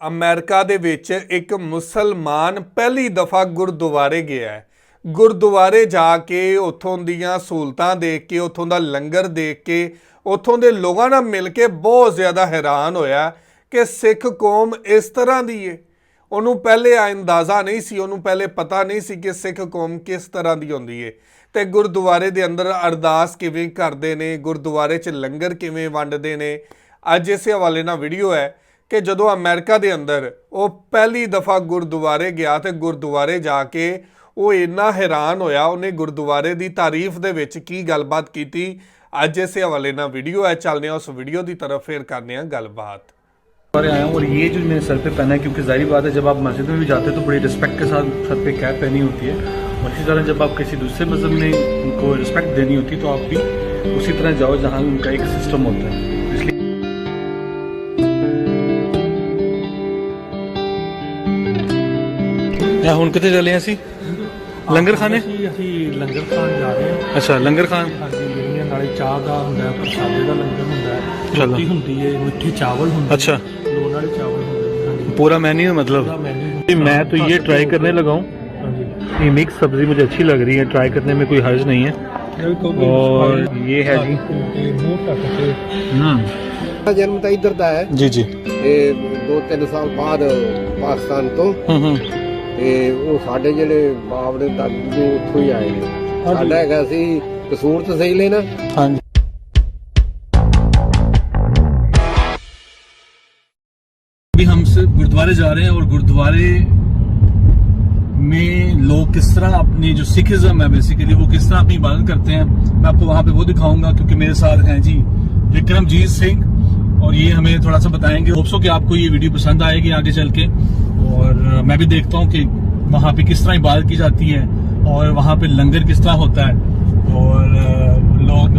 America ਦੇ ਵਿੱਚ ਇੱਕ ਮੁਸਲਮਾਨ ਪਹਿਲੀ ਦਫਾ ਗੁਰਦੁਆਰੇ ਗਿਆ ਹੈ। ਗੁਰਦੁਆਰੇ ਜਾ ਕੇ ਉੱਥੋਂ ਦੀਆਂ ਸਹੂਲਤਾਂ ਦੇਖ ਕੇ, ਉੱਥੋਂ ਦਾ ਲੰਗਰ ਦੇਖ ਕੇ, ਉੱਥੋਂ ਦੇ ਲੋਕਾਂ ਨਾਲ ਮਿਲ ਕੇ ਬਹੁਤ ਜ਼ਿਆਦਾ ਹੈਰਾਨ ਹੋਇਆ ਕਿ ਸਿੱਖ ਕੌਮ ਇਸ ਤਰ੍ਹਾਂ ਦੀ ਏ। ਉਹਨੂੰ ਪਹਿਲੇ ਅੰਦਾਜ਼ਾ ਨਹੀਂ ਸੀ, ਉਹਨੂੰ ਪਹਿਲੇ ਪਤਾ ਨਹੀਂ ਸੀ ਕਿ ਸਿੱਖ ਕੌਮ ਕਿਸ ਤਰ੍ਹਾਂ ਦੀ ਹੁੰਦੀ ਏ। ਤੇ ਗੁਰਦੁਆਰੇ ਦੇ ਅੰਦਰ ਅਰਦਾਸ ਕਿਵੇਂ ਕਰਦੇ ਨੇ, ਗੁਰਦੁਆਰੇ 'ਚ ਲੰਗਰ ਕਿਵੇਂ ਵੰਡਦੇ ਨੇ, ਅੱਜ ਇਸੇ ਹਵਾਲੇ ਨਾਲ ਵੀਡੀਓ ਹੈ। ਕਿ ਜਦੋਂ ਅਮਰੀਕਾ ਦੇ ਅੰਦਰ ਉਹ ਪਹਿਲੀ ਦਫਾ ਗੁਰਦੁਆਰੇ ਗਿਆ ਤੇ ਗੁਰਦੁਆਰੇ ਜਾ ਕੇ ਉਹ ਇੰਨਾ ਹੈਰਾਨ ਹੋਇਆ ਉਹਨੇ ਗੁਰਦੁਆਰੇ ਦੀ ਤਾਰੀਫ ਦੇ ਵਿੱਚ ਕੀ ਗੱਲਬਾਤ ਕੀਤੀ ਅੱਜ ਇਸੇ ਹਵਾਲੇ ਨਾਲ ਵੀਡੀਓ ਹੈ ਚੱਲਦੇ ਹਾਂ ਉਸ ਵੀਡੀਓ ਦੀ ਤਰਫ ਫੇਰ ਕਰਨੇ ਆ ਗੱਲਬਾਤ पर आया हूँ और ये जो मैंने सर पे पहना है क्योंकि जाहिर बात है जब आप मस्जिद में भी जाते हैं तो बड़ी रिस्पेक्ट के साथ सर पे कैप पहनी होती है और इसी तरह जब आप किसी दूसरे मजहब में उनको रिस्पेक्ट देनी होती है तो आप भी उसी तरह जाओ जहाँ उनका एक सिस्टम होता है या ਹੁਣ ਕਿੱਥੇ ਚੱਲੇ ਹਾਂ ਅਸੀਂ ਲੰਗਰ ਖਾਣੇ ਅਸੀਂ ਅਸੀਂ ਲੰਗਰ ਖਾਣ ਜਾ ਰਹੇ ਹਾਂ ਅੱਛਾ ਲੰਗਰ ਖਾਨ ਹਾਂਜੀ ਜਿਹੜੀਆਂ ਨਾਲੇ ਚਾਹ ਦਾ ਹੁੰਦਾ ਹੈ ਪ੍ਰਸ਼ਾਦੇ ਦਾ ਲੰਗਰ ਹੁੰਦਾ ਹੈ ਚਲੋ। ਰੋਟੀ ਹੁੰਦੀ ਹੈ ਮਿੱਠੇ ਚਾਵਲ ਹੁੰਦੇ ਅੱਛਾ। ਨੇ ਲੋਨ ਵਾਲੇ ਚਾਵਲ ਹੁੰਦੇ ਨੇ ਹਾਂਜੀ पूरा मेन्यू मतलब ਪੂਰਾ ਮੈਨੂ मैं तो ये ट्राई करने लगा हूँ ਹਾਂਜੀ ये मिक्स सब्जी मुझे अच्छी लग रही है ट्राई करने में कोई हर्ज नहीं है और ये है जी ਤੇ ਮੂੰਹ ਢੱਕ ਕੇ हम्म ਮੇਰਾ ਜਨਮ ਤਾਂ ਇੱਧਰ ਦਾ ਹੈ जी जी ਇਹ 2-3 ਸਾਲ ਬਾਅਦ ਪਾਕਿਸਤਾਨ ਤੋਂ हम्म हम्म ਤੇ ਉਹ ਸਾਡੇ ਜਿਹੜੇ ਬਾਪ ਦੇ ਦਾਦੂ ਉੱਥੋਂ ਹੀ ਆਏ ਨੇ ਸਾਡਾ ਹੈਗਾ ਸੀ ਕਸੂਰ ਤਾਂ ਸਹੀ ਲੈਣਾ हाँ जी अभी हम सिर्फ गुरुद्वारे जा रहे हैं और गुरुद्वारे में लोग किस तरह अपनी जो सिखिज्म है बेसिकली वो किस तरह अपनी इबादत करते हैं मैं आपको वहां पे वो दिखाऊंगा क्योंकि मेरे साथ हैं जी विक्रमजीत सिंह और ये हमें थोड़ा सा बताएंगे होप्सो कि आपको ये वीडियो पसंद आएगी आगे चल के और मैं भी देखता हूँ कि वहाँ पे किस तरह इबादत की जाती है और वहाँ पे लंगर किस तरह होता है। और लोग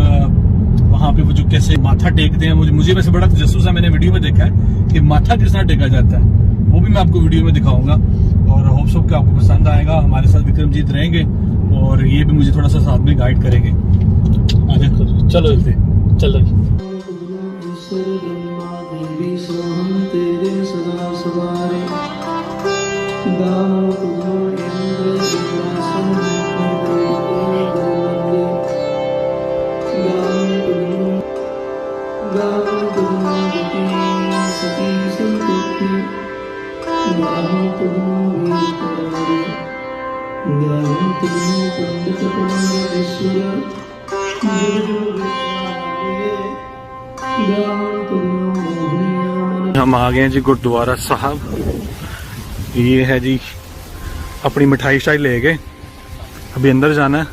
वहाँ पे वो जो कैसे माथा टेकते हैं मुझे मुझे वैसे बड़ा तजस्स है मैंने वीडियो में देखा है कि माथा किस तरह टेका जाता है। वो भी मैं आपको वीडियो में दिखाऊँगा। और होप सो कि आपको पसंद आएगा। हमारे साथ विक्रमजीत रहेंगे और ये भी मुझे थोड़ा सा साथ में गाइड करेंगे। चलो चलते चलो तेरे सदा गए हैं जी गुरुद्वारा साहब ये है जी अपनी मिठाई शाई ले गए अभी अंदर जाना है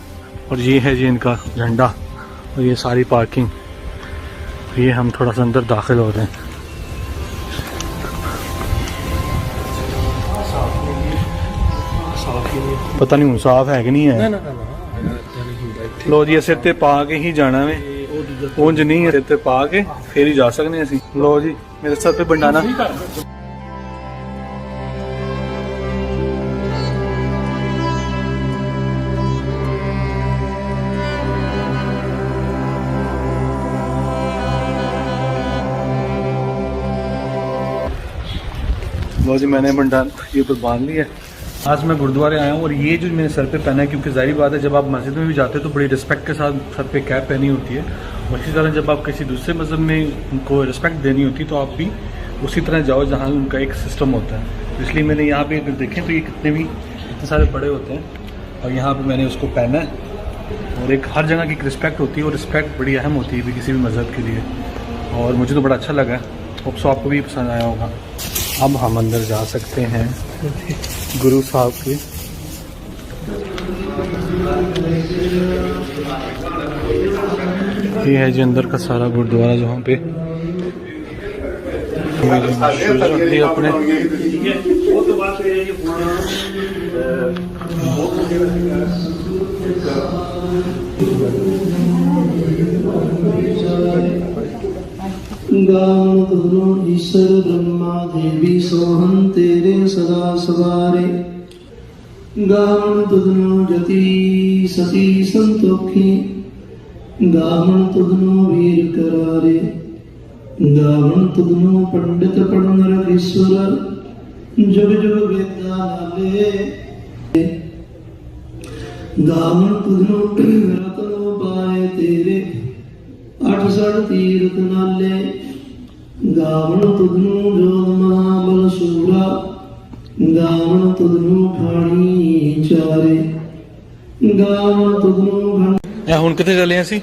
और ये है जी इनका झंडा और ये सारी पार्किंग ये हम थोड़ा सा अंदर दाखिल हो रहे हैं ਪਤਾ ਨਹੀਂ ਹੁਣ ਸਾਫ਼ ਹੈ ਕਿ ਨਹੀਂ ਹੈ ਨਾ ਨਾ ਨਾ ਜਾਨੀ ਹੁੰਦਾ ਇੱਥੇ ਲੋ ਜੀ ਸਿਰ ਤੇ ਪਾ ਕੇ ਹੀ ਜਾਣਾ ਵੇ ਤੇ ਉਹ ਦੂਜਾ ਉਂਝ ਨਹੀਂ ਸਿਰ ਤੇ ਪਾ ਕੇ ਫੇਰ ਹੀ ਜਾ ਸਕਦੇ ਹਾਂ ਅਸੀਂ ਲੋ ਜੀ मेरे सर पे बंडाना जी, मैंने बंडान ये ऊपर बाँध लिया आज मैं गुरुद्वारे आया हूँ और ये जो मैंने सर पे पहना है, क्योंकि ज़ाहिर बात है, जब आप मस्जिद में भी जाते हो तो बड़ी रिस्पेक्ट के साथ सर पे कैप पहनी होती है। इसी तरह जब आप किसी दूसरे मज़हब में उनको रिस्पेक्ट देनी होती तो आप भी उसी तरह जाओ जहाँ उनका एक सिस्टम होता है। इसलिए मैंने यहाँ पे देखें तो ये कितने भी, इतने सारे बड़े होते हैं। और यहाँ पे मैंने उसको पहना है। और एक हर जगह की एक रिस्पेक्ट होती है और रिस्पेक्ट बड़ी अहम होती है भी किसी भी मज़हब के लिए। और मुझे तो बड़ा अच्छा लगा। होप सो आपको भी पसंद आया होगा। अब हम अंदर जा सकते हैं। गुरु साहब के ये है जी अंदर का सारा गुरुद्वारा जहाँ पे शूज रख दिए अपने ਗਾਵ ਤੁਮੋ ਈਸ਼ਵਰ ਬ੍ਰਹਮਾ ਦੇਵੀ ਸੋਹੰ ਤੇਰੇ ਸਦਾ ਸਵਾਰੇ ਗਾਵਣ ਤੁਧਨੋ ਜਤੀ ਸਤੀ ਸੰਤੋਖੀ ਗਾਵਣ ਤੁਧਨੋ ਵੀਰ ਕਰਾਰੇ। ਗਾਵਣ ਤੁਧਨੋ ਪੰਡਿਤ ਪੜਨ ਰਗ ਜੁਗ ਜੁਗ ਵੇਦਾ ਨਾਲੇ। ਗਾਵਣ ਤੁਧਨੋ ਰਤਨੋ ਪਾਏ ਤੇਰੇ। ਅਠ ਸੜ ਤੀਰਤ ਨਾਲੇ। ਗਾਵਣ ਤੁਧਨੋ ਜੋਗ ਮਹਾਬਲ ਸੂਰਾ ਗਾਵਣ ਤੁਧਨੋ ਖਾਣੀ ਚਾਰੇ। ਗਾਵਣ ਤੁਧਨੋ ਇਹ ਹੁਣ ਕਿੱਥੇ ਚੱਲੇ ਅਸੀਂ?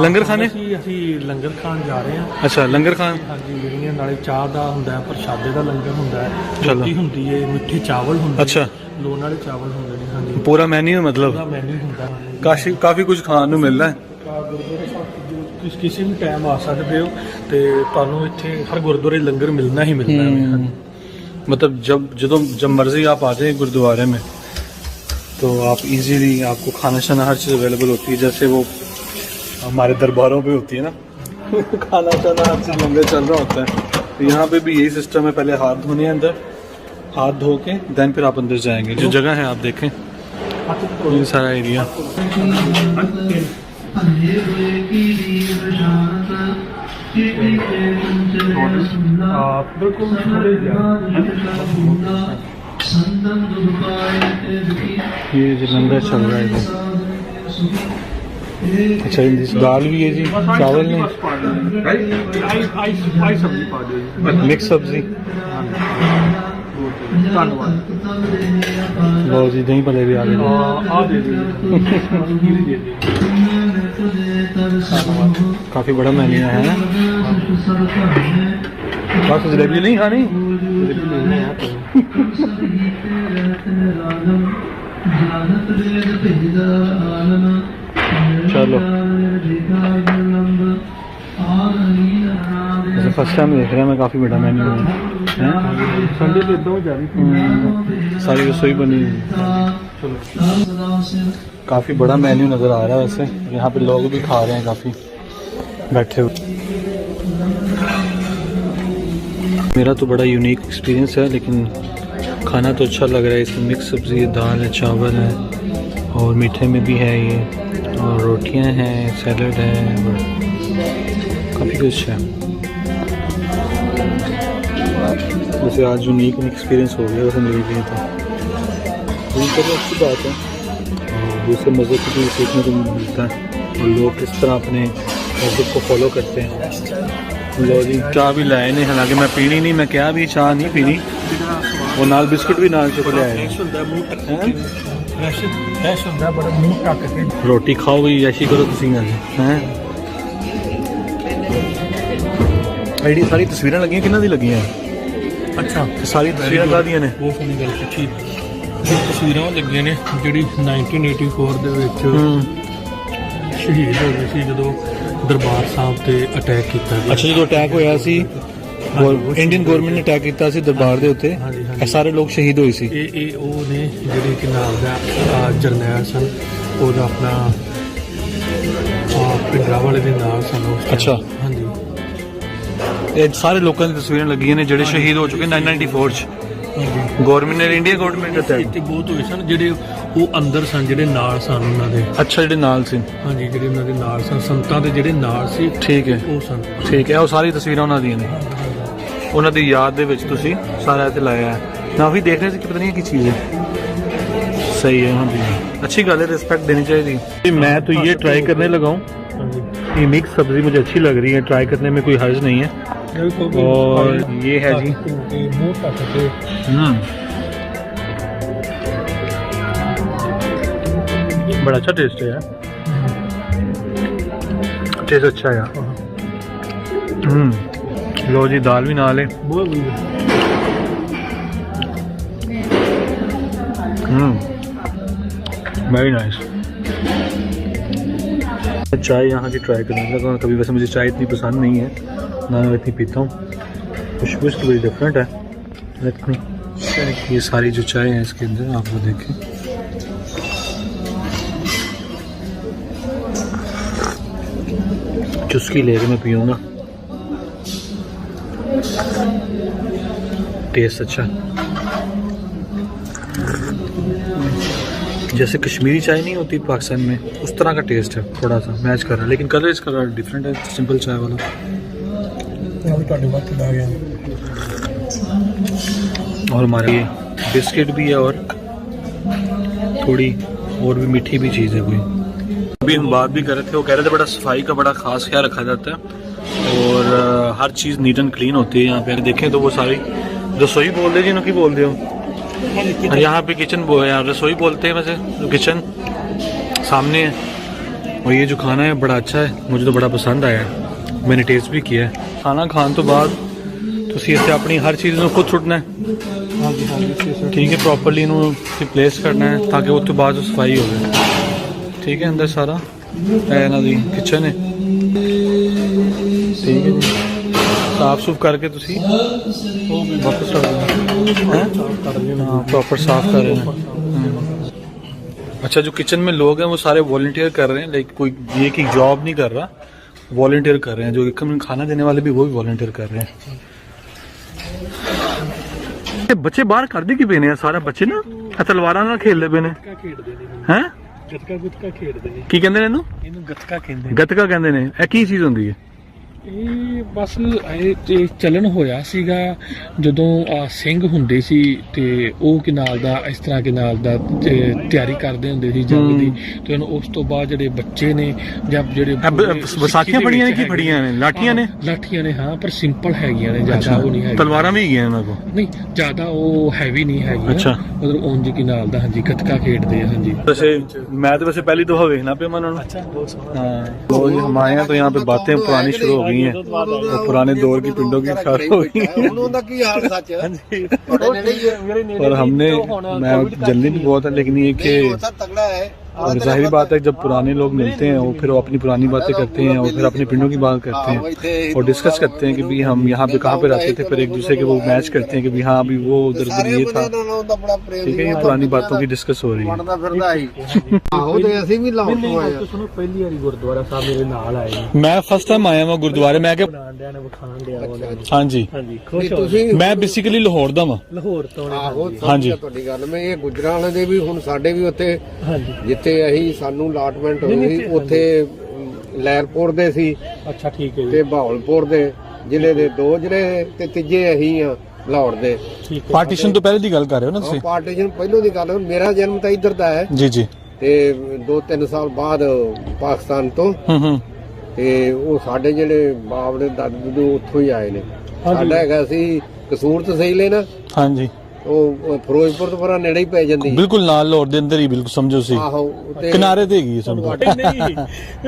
ਲੰਗਰ ਖਾਣੇ? ਅਸੀਂ ਅਸੀਂ ਲੰਗਰ ਖਾਣ ਜਾ ਰਹੇ ਹਾਂ ਅੱਛਾ ਲੰਗਰ ਖਾਣ? ਹਾਂਜੀ ਜਿਹੜੀਆਂ ਨਾਲੇ ਚਾਹ ਦਾ ਹੁੰਦਾ ਹੈ ਪ੍ਰਸ਼ਾਦੇ ਦਾ ਲੰਗਰ ਹੁੰਦਾ ਹੈ ਰੋਟੀ ਹੁੰਦੀ ਹੈ ਮਿੱਠੇ ਚਾਵਲ ਹੁੰਦੇ ਅੱਛਾ। ਲੋਨ ਵਾਲੇ ਚਾਵਲ ਹੁੰਦੇ ਨੇ ਹਾਂਜੀ। ਪੂਰਾ ਮੈਨੂ ਮਤਲਬ? ਪੂਰਾ ਮੈਨੂ ਹੁੰਦਾ ਕਾਫੀ ਕਾਫੀ ਕੁਝ ਖਾਣ ਨੂੰ ਮਿਲਦਾ ਹੈ। ਤੁਸੀਂ ਕਿਸੇ ਵੀ ਟਾਈਮ ਆ ਸਕਦੇ ਹੋ ਤੇ ਤੁਹਾਨੂੰ ਇੱਥੇ ਹਰ ਗੁਰਦੁਆਰੇ ਲੰਗਰ ਮਿਲਣਾ ਹੀ ਮਿਲਣਾ ਹੈ ਮਤਲਬ ਜਬ ਜਦੋਂ ਜਬ ਮਰਜ਼ੀ ਆਪ ਆ ਜਾਏ ਗੁਰਦੁਆਰੇ ਮੇ। तो आप इजीली आपको खाना शाना हर चीज़ अवेलेबल होती है, जैसे वो हमारे दरबारों पे होती है ना। खाना शाना हर चीज़ लंगर चल रहा होता है। तो यहाँ पे भी यही सिस्टम है, पहले हाथ धोने अंदर, हाथ धो के देन फिर आप अंदर जाएँगे। जो जगह है, आप देखें, ये सारा एरिया ਅੰਨੇ ये जी लंगर चल रहा है अच्छा दाल भी है जी चावल नहीं। मिक्स सब्ज़ी। बहुत जी दही भले भी आ गए काफ़ी बड़ा मेन्यू है। बस जलेबी नहीं खानी? चलो। फ़र्स्ट टाइम देख रहे हैं मैं काफ़ी बड़ा मेन्यू हूँ। संडे तो इतना हम्म। सारी रसोई बनी हुई काफ़ी बड़ा मेन्यू नज़र आ रहा है वैसे। यहाँ पे लोग भी खा रहे हैं काफ़ी। बैठे हुए। मेरा तो बड़ा यूनिक एक्सपीरियंस है, लेकिन खाना तो अच्छा लग रहा है। इसमें मिक्स सब्ज़ी है दाल है, चावल है, और मीठे में भी है ये। और रोटियाँ हैं सैलड है काफ़ी कुछ है। वैसे आज यूनिक एक्सपीरियंस हो गया वैसे मेरे लिए तो। तो अच्छी बात है। और दूसरे मज़े को भी सीखने को मिलता है। और लोग किस तरह अपने मज़हब को फॉलो करते हैं। ਚਾਹ ਵੀ ਲਾਏ ਨੇ ਹਾਲਾਂਕਿ ਮੈਂ ਪੀਣੀ ਨਹੀਂ ਮੈਂ ਕਿਹਾ ਵੀ ਚਾਹ ਨਹੀਂ ਪੀਣੀ। ਉਹ ਨਾਲ ਬਿਸਕੁਟ ਵੀ ਨਾਲ ਚੁੱਕ ਲਿਆਏ ਰੋਟੀ ਖਾਓ ਵੀ ਕਰੋ ਤੁਸੀਂ ਨਾਲ ਐਡੀ ਸਾਰੀ ਤਸਵੀਰਾਂ ਲੱਗੀਆਂ ਕਿੰਨਾਂ ਦੀ ਲੱਗੀਆਂ? ਅੱਛਾ। ਸਾਰੀ ਤਸਵੀਰਾਂ ਕਾਦੀਆਂ ਨੇ? ਉਹ ਫੋਨ ਗੱਲ ਪੁੱਛੀ। ਤਸਵੀਰਾਂ ਲੱਗੀਆਂ ਨੇ ਜਿਹੜੀ 1984 ਦੇ ਵਿੱਚ ਸ਼ਹੀਦ ਹੋ ਗਏ ਸੀ ਜਦੋਂ ਦਰਬਾਰ ਸਾਹਿਬ ਤੇ ਅਟੈਕ ਕੀਤਾ ਗਿਆ। ਅੱਛਾ ਜਦੋਂ ਅਟੈਕ ਹੋਇਆ ਸੀ ਇੰਡੀਅਨ ਗਵਰਨਮੈਂਟ ਨੇ ਅਟੈਕ ਕੀਤਾ ਸੀ ਦਰਬਾਰ ਦੇ ਉੱਤੇ। ਹਾਂਜੀ, ਹਾਂਜੀ। ਇਹ ਸਾਰੇ ਲੋਕ ਸ਼ਹੀਦ ਹੋਏ ਸੀ। ਇਹ ਇਹ ਉਹ ਨੇ ਜਿਹੜੇ ਕਿ ਨਾਮ ਦਾ ਅਹ, ਜਰਨੈਲ ਸਨ। ਉਹਦਾ ਆਪਣਾ ਪਿੰਡਰਾ ਵਾਲੇ ਦੇ ਨਾਲ ਸਨ ਉਸ time। ਅੱਛਾ। ਹਾਂਜੀ। ਇਹ ਸਾਰੇ ਲੋਕਾਂ ਦੀ ਤਸਵੀਰਾਂ ਲੱਗੀਆਂ ਨੇ ਜਿਹੜੇ ਸ਼ਹੀਦ ਹੋ ਚੁੱਕੇ 1994 ਚ। ਗਵਰਨਮੈਂਟ ਨੇ ਇੰਡੀਆ ਗਵਰਨਮੈਂਟ ਅਟੈਕ ਇੱਥੇ ਬਹੁਤ ਹੋਏ ਸਨ ਜਿਹੜੇ ਉਹ ਅੰਦਰ ਸਨ ਜਿਹੜੇ ਨਾਲ ਸਨ ਉਹਨਾਂ ਦੇ ਅੱਛਾ ਜਿਹੜੇ ਨਾਲ ਸੀ ਹਾਂਜੀ ਜਿਹੜੇ ਉਹਨਾਂ ਦੇ ਨਾਲ ਸਨ ਸੰਤਾਂ ਦੇ ਜਿਹੜੇ ਨਾਲ ਸੀ ਠੀਕ ਹੈ ਉਹ ਸਨ ਠੀਕ ਹੈ ਉਹ ਸਾਰੀ ਤਸਵੀਰਾਂ ਉਹਨਾਂ ਦੀਆਂ ਨੇ ਉਹਨਾਂ ਦੀ ਯਾਦ ਦੇ ਵਿੱਚ ਤੁਸੀਂ ਸਾਰਾ ਇੱਥੇ ਲਾਇਆ ਹੈ ਮੈਂ ਉਹੀ ਦੇਖ ਰਿਹਾ ਸੀ ਕਿ ਪਤਾ ਨਹੀਂ ਇਹ ਕੀ ਚੀਜ਼ ਹੈ सही है हाँ जी अच्छी गल है रिस्पेक्ट देनी चाहिए मैं तो ये ट्राई करने लगा हूँ ਹਾਂਜੀ ये मिक्स सब्जी मुझे अच्छी लग रही है ट्राई करने में कोई हर्ज नहीं है और ये है जी। हाँ। बड़ा अच्छा टेस्ट है यार। टेस्ट अच्छा है यार। हम्म, लो जी, दाल भी ना ले वेरी नाइस चाय यहाँ की ट्राई करने लगा कभी वैसे मुझे चाय इतनी पसंद नहीं है। ना मैं इतनी पीता। हूँ खुशबू इसकी बड़ी डिफरेंट है। ये सारी जो चाय है इसके अंदर, आप वो देखें। चुस्की लेके मैं पीऊँगा। टेस्ट अच्छा। जैसे कश्मीरी चाय नहीं होती पाकिस्तान में, उस तरह का टेस्ट है, थोड़ा सा। मैच कर रहा है, लेकिन कलर इसका डिफरेंट है सिंपल चाय वाला। ਉਹ ਤੁਹਾਡੇ ਵਕਤ ਆ ਗਿਆ और हमारे लिए बिस्किट भी है और थोड़ी और भी मीठी भी चीज़ है कोई अभी हम बात भी कर रहे थे वो कह रहे थे बड़ा सफाई का बड़ा खास ख्याल रखा जाता है और अ, हर चीज़ नीट एंड क्लीन होती है यहाँ पे अगर देखें तो वो सारी रसोई बोल दे जिन्हों की बोल दे हो यहाँ पे किचन वो है रसोई बोलते हैं वैसे किचन सामने है और ये जो खाना है बड़ा अच्छा है मुझे तो बड़ा पसंद आया है मैंने टेस्ट भी किया है ਖਾਣਾ ਖਾਣ ਤੋਂ ਬਾਅਦ ਤੁਸੀਂ ਇੱਥੇ ਆਪਣੀ ਹਰ ਚੀਜ਼ ਨੂੰ ਖੁਦ ਸੁੱਟਣਾ ਹੈ ਠੀਕ ਹੈ ਪ੍ਰੋਪਰਲੀ ਇਹਨੂੰ ਰਿਪਲੇਸ ਕਰਨਾ ਹੈ ਤਾਂ ਕਿ ਉਸ ਤੋਂ ਬਾਅਦ ਸਫਾਈ ਹੋਵੇ ਠੀਕ ਹੈ ਅੰਦਰ ਸਾਰਾ ਇਹ ਇਹਨਾਂ ਦੀ ਕਿਚਨ ਹੈ ਠੀਕ ਹੈ ਜੀ ਸਾਫ ਸੁਫ ਕਰਕੇ ਤੁਸੀਂ ਉਹ ਵੀ ਵਾਪਸ ਆ ਜਾਓ ਹੈ हाँ प्रॉपर साफ कर रहे हैं अच्छा जो किचन में लोग हैं वो सारे वॉलंटियर कर रहे हैं लाइक कोई ये कि जॉब नहीं कर रहा वॉलंटियर कर रहे हैं जो एक खाना देने वाले भी वो भी वॉलंटियर कर रहे हैं ਇਹ ਬੱਚੇ ਬਾਹਰ ਕਰਦੇ ਕੀ ਪਏ ਨੇ ਆ ਸਾਰੇ ਬੱਚੇ ਨਾ ਇਹ ਤਲਵਾਰਾਂ ਨਾਲ ਖੇਡਦੇ ਪਏ ਨੇ ਖੇਡਦੇ ਨੇ ਹੈ ਗੱਤਕਾ ਗੁੱਤਕਾ ਖੇਡਦੇ ਨੇ ਕੀ ਕਹਿੰਦੇ ਨੇ ਇਹਨੂੰ ਇਹਨੂੰ ਗੱਤਕਾ ਕਹਿੰਦੇ ਗੱਤਕਾ ਕਹਿੰਦੇ ਨੇ ਇਹ ਕੀ ਚੀਜ਼ ਹੁੰਦੀ ਹੈ ਇਹ ਬਸ ਇਹ ਚਲਣ ਹੋਇਆ ਸੀਗਾ ਜਦੋਂ ਸਿੰਘ ਹੁੰਦੇ ਸੀ ਤੇ ਉਹ ਕਿਨਾਲ ਦਾ ਇਸ ਤਰ੍ਹਾਂ ਕਿਨਾਲ ਦਾ ਤਿਆਰੀ ਕਰਦੇ ਹੁੰਦੇ ਸੀ ਜੰਗ ਦੀ। ਤੇ ਹੁਣ ਉਸ ਤੋਂ ਬਾਅਦ ਜਿਹੜੇ ਬੱਚੇ ਨੇ ਜਾਂ ਜਿਹੜੇ ਵਿਸਾਖੀਆਂ ਫੜੀਆਂ ਨੇ ਕੀ ਫੜੀਆਂ ਨੇ? ਲਾਠੀਆਂ ਨੇ? ਲਾਠੀਆਂ ਨੇ ਹਾਂ ਪਰ ਸਿੰਪਲ ਹੈਗੀਆਂ ਨੇ ਜ਼ਿਆਦਾ ਉਹ ਨਹੀਂ ਹੈ ਤਲਵਾਰਾਂ ਵੀ ਹੈਗੀਆਂ ਇਹਨਾਂ ਕੋਲ? ਨਹੀਂ ਜ਼ਿਆਦਾ ਉਹ ਹੈਵੀ ਨਹੀਂ ਹੈਗੀਆਂ। ਅੱਛਾ। ਮਤਲਬ ਉਂਝ ਕਿਨਾਲ ਦਾ ਹਾਂਜੀ ਕਤਕਾ ਖੇਡਦੇ ਆ ਹਾਂਜੀ। ਵੈਸੇ ਮੈਂ ਤਾਂ ਵੈਸੇ ਪਹਿਲੀ ਦੋਹਾ ਵੇਖਣਾ ਪਿਆ ਮਨ ਨੂੰ। ਅੱਛਾ ਬਹੁਤ ਸੋਹਣਾ। ਹਾਂ। ਲੋ ਹਮਾਇਆ ਤੋਂ ਯਹਾਂ ਪੇ ਬਾਤਾਂ ਪੁਰਾਣੀ ਸ਼ੁਰੂ ਹੋ ਗਈ गई हैं वो पुराने दौर की पिंडों की खास हो गई और हमने मैं जल्दी भी बहुत है लेकिन ये कि और जाहिर बात है जब पुराने लोग मिलते हैं वो फिर वो अपनी पुरानी बातें करते हैं और फिर अपने पिंडों की बात करते हैं और डिस्कस करते हैं कि भी हम यहाँ पे कहाँ पे रहते थे फिर एक दूसरे के वो मैच करते हैं कि भी हाँ अभी वो उधर उधर ਸਾਰੇ ये था ਬੰਦਿਆਂ ਨਾਲ ਉਹਦਾ ਬੜਾ ਪ੍ਰੇਮ ठीक है ये पुरानी बातों की डिस्कस हो रही है ਬਣਦਾ ਫਿਰਦਾ ਸੀ ਆਹੋ ਤੇ ਅਸੀਂ ਵੀ ਲਾਹੌਰ ਤੋਂ ਆਏ ਆ ਸੁਣੋ ਪਹਿਲੀ ਵਾਰੀ ਗੁਰਦੁਆਰਾ ਸਾਹਿਬ ਮੇਰੇ ਨਾਲ ਆਏ ਨੇ मैं फर्स्ट टाइम आया मैं गुरुद्वारे मैं क्या ਬਣਾਉਂਦਿਆਂ ਨੇ ਵਿਖਾਣ ਦਿਆ ਉਹਨਾਂ ਨੂੰ हाँ जी ਹਾਂਜੀ ਵੀ ਖੁਸ਼ ਹੋ ਤੁਸੀਂ मैं बेसिकली लाहौर दा वां ਲਾਹੌਰ ਤੋਂ ਨੇ ਆਹੋ ਹਾਂਜੀ। ਸਮਝਿਆ ਤੁਹਾਡੀ ਗੱਲ ਮੈਂ ਇਹ ਗੁਜਰਾਂ ਵਾਲੇ ਦੇ ਵੀ ਹੁਣ ਸਾਡੇ ਵੀ ਉੱਥੇ ਹਾਂਜੀ ਜਿੱਥੇ ਅਸੀਂ ਸਾਨੂੰ ਅਲਾਟਮੈਂਟ ਹੋਈ ਨਹੀਂ, ਉੱਥੇ ਅਮ, ਲਹਿਰਪੁਰ ਦੇ ਸੀ। ਅੱਛਾ ਠੀਕ ਹੈ ਜੀ। ਤੇ ਬਹਾਵਲਪੁਰ ਦੇ ਜ਼ਿਲ੍ਹੇ ਦੇ ਦੋ ਜ਼ਿਲ੍ਹੇ ਤੇ ਤੀਜੇ ਅਸੀਂ ਆ ਲਾਹੌਰ ਦੇ। ਠੀਕ ਹੈ। ਪਾਰਟੀਸ਼ਨ ਤੋਂ ਪਹਿਲੇ ਦੀ ਗੱਲ ਕਰ ਰਹੇ ਹੋ ਨਾ ਤੁਸੀਂ? ਪਾਰਟੀਸ਼ਨ ਪਹਿਲੋਂ ਦੀ ਗੱਲ ਹੈ, ਮੇਰਾ ਜਨਮ ਤਾਂ ਇੱਧਰ ਦਾ ਹੈ। ਜੀ ਜੀ। ਤੇ 2-3 ਸਾਲ ਬਾਅਦ ਪਾਕਿਸਤਾਨ ਤੋਂ। ਹੂੰ ਹੂੰ। ਤੇ ਉਹ ਸਾਡੇ ਜਿਹੜੇ ਬਾਪ ਦੇ ਦਾਦੂ ਉੱਥੋਂ ਹੀ ਆਏ ਨੇ। ਸਾਡਾ ਹੈਗਾ ਸੀ ਕਸੂਰ ਤਹਿਸੀਲ ਹੈ ਨਾ ਹਾਂਜੀ। ਉਹ ਫਿਰੋਜ਼ਪੁਰ ਤੋਂ ਪਰਾਂ ਨੇੜੇ ਹੀ ਪੈ ਜਾਂਦੀ ਬਿਲਕੁਲ ਨਾਲ ਲਾਹੌਰ ਦੇ ਅੰਦਰ ਹੀ ਬਿਲਕੁਲ ਸਮਝੋ ਸੀ ਆਹੋ ਤੇ ਕਿਨਾਰੇ ਤੇ ਹੈਗੀ ਹੈ ਸਮਝੋ। ਨਹੀਂ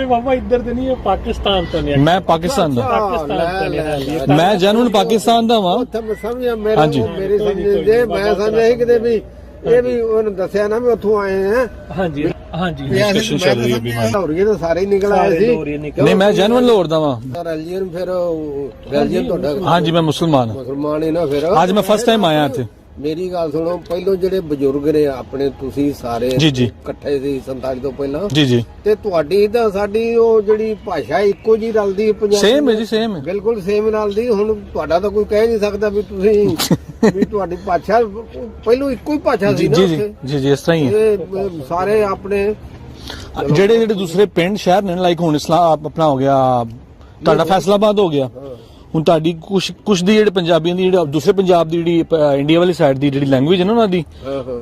ਇਹ ਬਾਬਾ ਇੱਧਰ ਤੇ ਨਹੀਂ ਇਹ ਪਾਕਿਸਤਾਨ ਤੋਂ ਨੇ। ਮੈਂ ਪਾਕਿਸਤਾਨ ਦਾ। ਪਾਕਿਸਤਾਨ ਤੋਂ ਮੈਂ ਜਨੂਨ ਪਾਕਿਸਤਾਨ ਦਾ ਵਾਂ। ਉੱਥੇ ਮੈਂ ਸਮਝਿਆ ਮੇਰੇ। ਮੇਰੀ ਸਮਝ ਦੇ ਮੈਂ ਸਮਝਿਆ ਸੀ ਕਿਤੇ ਵੀ ਇਹ ਵੀ ਉਹਨੂੰ ਦੱਸਿਆ ਨਾ ਵੀ ਉੱਥੋਂ ਆਏ ਆ। ਹਾਂਜੀ ਹਾਂਜੀ। Discussion ਚੱਲ ਰਹੀ ਹੈ ਵੀ, ਹਾਂਜੀ। ਹੌਰੀਏ ਤਾਂ ਸਾਰੇ ਹੀ ਨਿਕਲ ਆਏ ਸੀ। ਨਹੀਂ ਮੈਂ ਜਨੂਨ ਲਾਹੌਰ ਦਾ ਵਾਂ। ਰੈਲੀਅਨ ਫਿਰ ਰੈਲੀਅਨ ਤੁਹਾਡਾ ਹਾਂਜੀ ਮੈਂ ਮੁਸਲਮਾਨ ਹਾਂ। ਮੁਸਲਮਾਨ ਹੈ ਨਾ ਫਿਰ। ਅੱਜ ਮੈਂ ਫਸਟ ਟਾਈਮ ਆਇਆ ਇੱਥੇ। ਮੇਰੀ ਗੱਲ ਸੁਣੋ ਪਹਿਲੋਂ ਜਿਹੜੇ ਬਜ਼ੁਰਗ ਨੇ ਆਪਣੇ ਤੁਸੀਂ ਸਾਰੇ ਜੀ, ਜੀ। ਇਕੱਠੇ ਸੀ 47 ਤੋਂ ਪਹਿਲਾਂ ਜੀ ਜੀ। ਤੇ ਤੁਹਾਡੀ ਤਾਂ ਸਾਡੀ ਉਹ ਜਿਹੜੀ ਭਾਸ਼ਾ ਇੱਕੋ ਜੀ ਰਲਦੀ ਹੈ ਪੰਜਾਬੀ ਸੇਮ ਹੈ ਜੀ ਸੇਮ ਹੈ। ਬਿਲਕੁਲ ਸੇਮ ਰਲਦੀ ਹੁਣ ਤੁਹਾਡਾ ਤਾਂ ਕੋਈ ਕਹਿ ਨਹੀਂ ਸਕਦਾ ਵੀ ਤੁਸੀਂ ਵੀ ਤੁਹਾਡੀ ਭਾਸ਼ਾ ਪਹਿਲੋਂ ਇੱਕੋ ਹੀ ਭਾਸ਼ਾ ਜੀ ਸੀ ਨਾ ਜੀ ਜੀ ਉੱਥੇ। ਜੀ ਜੀ ਇਸ ਤਰ੍ਹਾਂ ਹੀ ਹੈ। ਇਹ ਸਾਰੇ ਆਪਣੇ ਜਿਹੜੇ ਜਿਹੜੇ ਦੂਸਰੇ ਪਿੰਡ ਸ਼ਹਿਰ ਨੇ ਲਾਈਕ ਹੁਣ ਇਸਲਾਮ ਆਪਣਾ ਹੋ ਗਿਆ ਤੁਹਾਡਾ ਫੈਸਲਾਬਾਦ ਹੋ ਗਿਆ। ਹੁਣ ਤੁਹਾਡੀ ਕੁਛ ਕੁਛ ਦੀ ਜਿਹੜੇ ਪੰਜਾਬੀਆਂ ਦੀ ਜਿਹੜੇ ਦੂਸਰੇ ਪੰਜਾਬ ਦੀ ਜਿਹੜੀ ਇੰਡੀਆ ਵਾਲੀ ਸਾਈਡ ਦੀ ਜਿਹੜੀ ਲੈਂਗੁਏਜ ਹੈ ਨਾ ਉਹਨਾਂ ਦੀ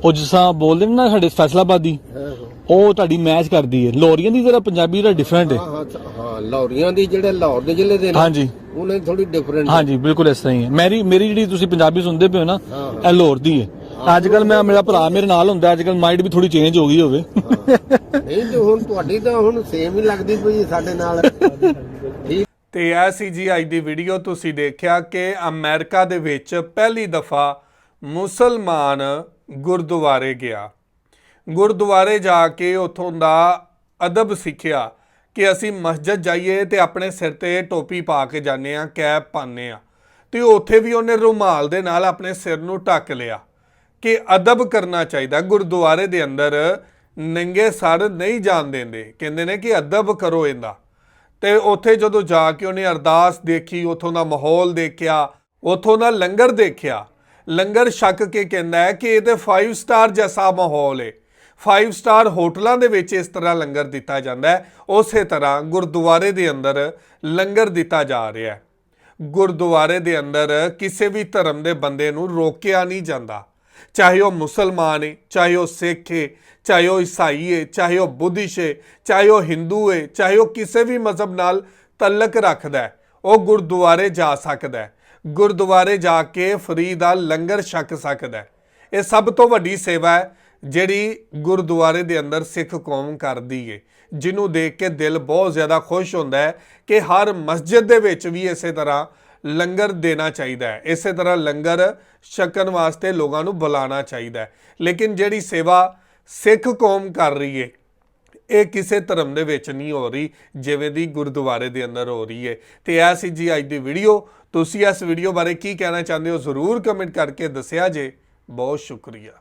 ਉਹ ਜਿਸ ਬੋਲਦੇ ਨੇ ਨਾ ਸਾਡੇ ਫੈਸਲਾਬਾਦ ਉਹ ਤੁਹਾਡੀ ਮੈਚ ਕਰਦੀ ਹੈ। ਲੋਰੀਆਂ ਦੀ ਜਿਹੜਾ ਪੰਜਾਬੀ ਜਿਹੜਾ ਡਿਫਰੈਂਟ ਹੈ। ਹਾਂ ਹਾਂ ਹਾਂ ਲਾਹੌਰੀਆਂ ਦੀ ਜਿਹੜੇ ਲਾਹੌਰ ਦੇ ਜ਼ਿਲ੍ਹੇ ਦੇ ਨੇ ਹਾਂਜੀ। ਉਹਨਾਂ ਦੀ ਥੋੜੀ ਡਿਫਰੈਂਟ ਹਾਂਜੀ ਬਿਲਕੁਲ ਇਸ ਤਰ੍ਹਾਂ ਹੀ ਹੈ। ਮੇਰੀ ਮੇਰੀ ਜਿਹੜੀ ਤੁਸੀਂ ਪੰਜਾਬੀ ਸੁਣਦੇ ਪਏ ਹੋ ਨਾ। ਇਹ ਲਾਹੌਰ ਦੀ ਹੈ। ਅੱਜ ਕੱਲ ਮੈਂ ਮੇਰਾ ਭਰਾ ਮੇਰੇ ਨਾਲ ਹੁੰਦਾ ਅੱਜ ਕੱਲ ਮਾਈਂਡ ਵੀ ਥੋੜੀ ਚੇਂਜ ਹੋ ਗਈ ਹੋਵੇ। ਨਹੀਂ ਤੇ ਹੁਣ ਤੁਹਾਡੀ ਤਾਂ ਹੁਣ ਸੇਮ ਹੀ ਲੱਗਦੀ ਪਈ ਸਾਡੇ ਨਾਲ। ਤੇ ਇਹ ਸੀ ਜੀ ਅੱਜ ਦੀ ਵੀਡੀਓ। ਤੁਸੀਂ ਦੇਖਿਆ ਕਿ ਅਮਰੀਕਾ ਦੇ ਵਿੱਚ ਪਹਿਲੀ ਦਫਾ ਮੁਸਲਮਾਨ ਗੁਰਦੁਆਰੇ ਗਿਆ। ਗੁਰਦੁਆਰੇ ਜਾ ਕੇ ਉਥੋਂ ਦਾ ਅਦਬ ਸਿੱਖਿਆ ਕਿ ਅਸੀਂ ਮਸਜਿਦ ਜਾਈਏ ਤੇ ਆਪਣੇ ਸਿਰ ਤੇ ਟੋਪੀ ਪਾ ਕੇ ਜਾਂਦੇ ਆ ਕੈਪ ਪਾਉਂਦੇ ਆ ਤੇ ਉੱਥੇ ਵੀ ਉਹਨੇ ਰੁਮਾਲ ਦੇ ਨਾਲ ਆਪਣੇ ਸਿਰ ਨੂੰ ਢੱਕ ਲਿਆ ਕਿ ਅਦਬ ਕਰਨਾ ਚਾਹੀਦਾ। ਗੁਰਦੁਆਰੇ ਦੇ ਅੰਦਰ ਨੰਗੇ ਸਰ ਨਹੀਂ ਜਾਣ ਦਿੰਦੇ। ਕਹਿੰਦੇ ਨੇ ਕਿ ਅਦਬ ਕਰੋ ਇਹਦਾ। ਤੇ ਉੱਥੇ ਜਦੋਂ ਜਾ ਕੇ ਉਹਨੇ ਅਰਦਾਸ ਦੇਖੀ, ਉੱਥੋਂ ਦਾ ਮਾਹੌਲ ਦੇਖਿਆ, ਉੱਥੋਂ ਦਾ ਲੰਗਰ ਦੇਖਿਆ, ਲੰਗਰ ਛੱਕ ਕੇ ਕਹਿੰਦਾ ਹੈ ਕਿ ਇਹ ਤੇ 5 ਸਟਾਰ ਜੈਸਾ ਮਾਹੌਲ ਹੈ 5 ਸਟਾਰ ਹੋਟਲਾਂ ਦੇ ਵਿੱਚ ਇਸ ਤਰ੍ਹਾਂ ਲੰਗਰ ਦਿੱਤਾ ਜਾਂਦਾ ਹੈ। ਉਸੇ ਤਰ੍ਹਾਂ ਗੁਰਦੁਆਰੇ ਦੇ ਅੰਦਰ ਲੰਗਰ ਦਿੱਤਾ ਜਾ ਰਿਹਾ ਹੈ। ਗੁਰਦੁਆਰੇ ਦੇ ਅੰਦਰ ਕਿਸੇ ਵੀ ਧਰਮ ਦੇ ਬੰਦੇ ਨੂੰ ਰੋਕਿਆ ਨਹੀਂ ਜਾਂਦਾ। ਚਾਹੇ ਉਹ ਮੁਸਲਮਾਨ ਹੈ ਚਾਹੇ ਉਹ ਸਿੱਖ ਹੈ ਚਾਹੇ ਉਹ ਈਸਾਈ ਹੈ ਚਾਹੇ ਉਹ ਬੁੱਧਿਸ਼ ਹੈ ਚਾਹੇ ਉਹ ਹਿੰਦੂ ਹੈ ਚਾਹੇ ਉਹ ਕਿਸੇ ਵੀ ਮਜ਼ਹਬ ਨਾਲ ਤਲਕ ਰੱਖਦਾ ਹੈ, ਉਹ ਗੁਰਦੁਆਰੇ ਜਾ ਸਕਦਾ ਹੈ। ਗੁਰਦੁਆਰੇ ਜਾ ਕੇ ਫਰੀ ਦਾ ਲੰਗਰ ਛਕ ਸਕਦਾ ਹੈ। ਇਹ ਸਭ ਤੋਂ ਵੱਡੀ ਸੇਵਾ ਹੈ ਜਿਹੜੀ ਗੁਰਦੁਆਰੇ ਦੇ ਅੰਦਰ ਸਿੱਖ ਕੌਮ ਕਰਦੀ ਏ, ਜਿਹਨੂੰ ਦੇਖ ਕੇ ਦਿਲ ਬਹੁਤ ਜ਼ਿਆਦਾ ਖੁਸ਼ ਹੁੰਦਾ ਹੈ ਕਿ ਹਰ ਮਸਜਿਦ ਦੇ ਵਿੱਚ ਵੀ ਇਸੇ ਤਰ੍ਹਾਂ ਲੰਗਰ ਦੇਣਾ ਚਾਹੀਦਾ ਹੈ। ਇਸੇ ਤਰ੍ਹਾਂ ਲੰਗਰ ਛਕਣ ਵਾਸਤੇ ਲੋਕਾਂ ਨੂੰ ਬੁਲਾਉਣਾ ਚਾਹੀਦਾ ਹੈ। ਲੇਕਿਨ ਜਿਹੜੀ ਸੇਵਾ ਸਿੱਖ ਕੌਮ ਕਰ ਰਹੀ ਹੈ ਇਹ ਕਿਸੇ ਧਰਮ ਦੇ ਵਿੱਚ ਨਹੀਂ ਹੋ ਰਹੀ, ਜਿਵੇਂ ਦੀ ਗੁਰਦੁਆਰੇ ਦੇ ਅੰਦਰ ਹੋ ਰਹੀ ਹੈ ਤੇ ਇਹ ਸੀ ਜੀ ਅੱਜ ਦੀ ਵੀਡੀਓ। ਤੁਸੀਂ ਇਸ ਵੀਡੀਓ ਬਾਰੇ ਕੀ ਕਹਿਣਾ ਚਾਹੁੰਦੇ ਹੋ, ਜ਼ਰੂਰ ਕਮੈਂਟ ਕਰਕੇ ਦੱਸਿਆ ਜੇ। ਬਹੁਤ ਸ਼ੁਕਰੀਆ।